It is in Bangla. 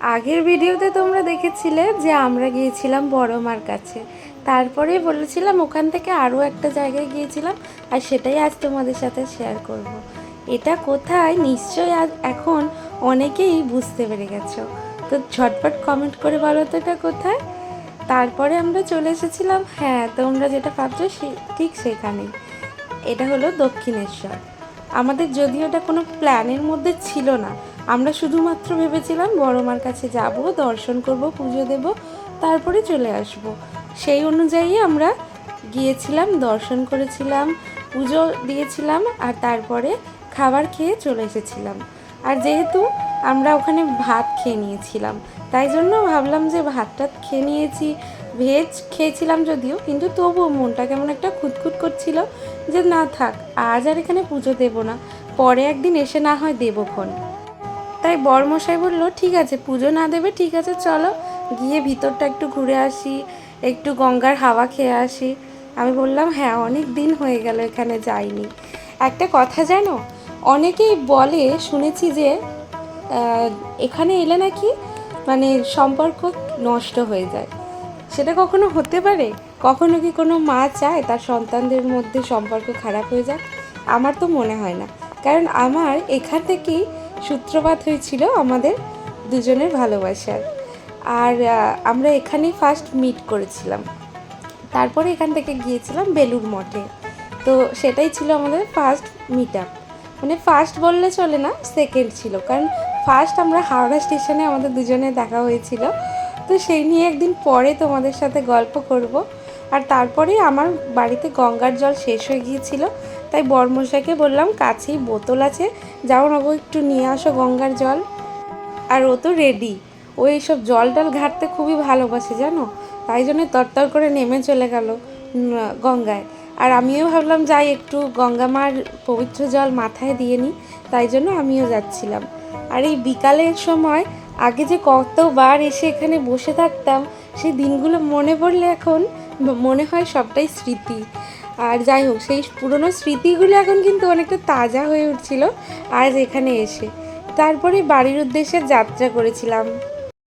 আগের ভিডিওতে তোমরা দেখেছিলে যে আমরা গিয়েছিলাম বড় মার কাছে। তারপরে বলেছিলাম ওখান থেকে আরও একটা জায়গায় গিয়েছিলাম আর সেটাই আজ তোমাদের সাথে শেয়ার করব। এটা কোথায়? নিশ্চয়ই আজ এখন অনেকেই বুঝতে পেরে গেছো। তো ঝটপট কমেন্ট করে বলো তো এটা কোথায়? তারপরে আমরা চলে এসেছিলাম হ্যাঁ তোমরা যেটা ভাবছ সে- ঠিক সেখানেই। এটা হলো দক্ষিণেশ্বর। আমাদের যদিও এটা কোনো প্ল্যানের মধ্যে ছিল না আমরা শুধুমাত্র ভেবেছিলাম বড় মার কাছে যাব, দর্শন করব, পুজো দেব, তারপরে চলে আসব। সেই অনুযায়ী আমরা গিয়েছিলাম, দর্শন করেছিলাম, পুজো দিয়েছিলাম আর তারপরে খাবার খেয়ে চলে এসেছিলাম। আর যেহেতু আমরা ওখানে ভাত খেয়ে নিয়েছিলাম, তাই জন্য ভাবলাম যে ভাতটা খেয়ে নিয়েছি, ভেজ খেয়েছিলাম যদিও, কিন্তু তবুও মনটা কেমন একটা খুঁতখুত করছিল যে না থাক, আজ আর এখানে পুজো দেবো না, পরে একদিন এসে না হয় দেবোক্ষণ তাই বরমশাই বলল, ঠিক আছে, পুজো না দেবে, ঠিক আছে, চলো। গিয়ে ভিতরটা একটু ঘুরে আসি, একটু গঙ্গার হাওয়া খেয়ে আসি। আমি বললাম হ্যাঁ অনেক দিন হয়ে গেল এখানে যাইনি। একটা কথা জানো, অনেকেই বলে, শুনেছি যে এখানে এলে নাকি মানে সম্পর্ক নষ্ট হয়ে যায়। সেটা কখনো হতে পারে? কখনো কি কোনো মা চায় তার সন্তানদের মধ্যে সম্পর্ক খারাপ হয়ে যাক? আমার তো মনে হয় না। কারণ আমার এখান থেকেই সূত্রপাত হয়েছিল আমাদের দুজনের ভালোবাসার। আর আমরা এখানেই ফার্স্ট মিট করেছিলাম। তারপরে এখান থেকে গিয়েছিলাম বেলুর মঠে। তো সেটাই ছিল আমাদের ফার্স্ট মিট আপ মানে ফার্স্ট বললে চলে না সেকেন্ড ছিল। কারণ ফার্স্ট আমরা হাওড়া স্টেশনে আমাদের দুজনে দেখা হয়েছিল। তো সেই নিয়ে একদিন পরে তোমাদের সাথে গল্প করব। আর তারপরে আমার বাড়িতে গঙ্গার জল শেষ হয়ে গিয়েছিল। তাই বর্মশাইকে বললাম, কাছেই বোতল আছে, যাও না গো, একটু নিয়ে আসো গঙ্গার জল। আর ও তো রেডি ও এইসব জল টল ঘাটতে খুবই ভালোবাসে, জানো? তাই জন্য তরতর করে নেমে চলে গেল গঙ্গায়। আর আমিও ভাবলাম, যাই, একটু গঙ্গা মার পবিত্র জল মাথায় দিয়ে নিই। তাই জন্য আমিও যাচ্ছিলাম। আর এই বিকালের সময় আগে যে কতবার এসে এখানে বসে থাকতাম সেই দিনগুলো মনে পড়লে এখন মনে হয় সবটাই স্মৃতি। আর যাই হোক, সেই পুরনো স্মৃতিগুলো এখন কিন্তু অনেকটা তাজা হয়ে উঠছিল আজ এখানে এসে। তারপরে বাড়ির উদ্দেশ্যে যাত্রা করেছিলাম।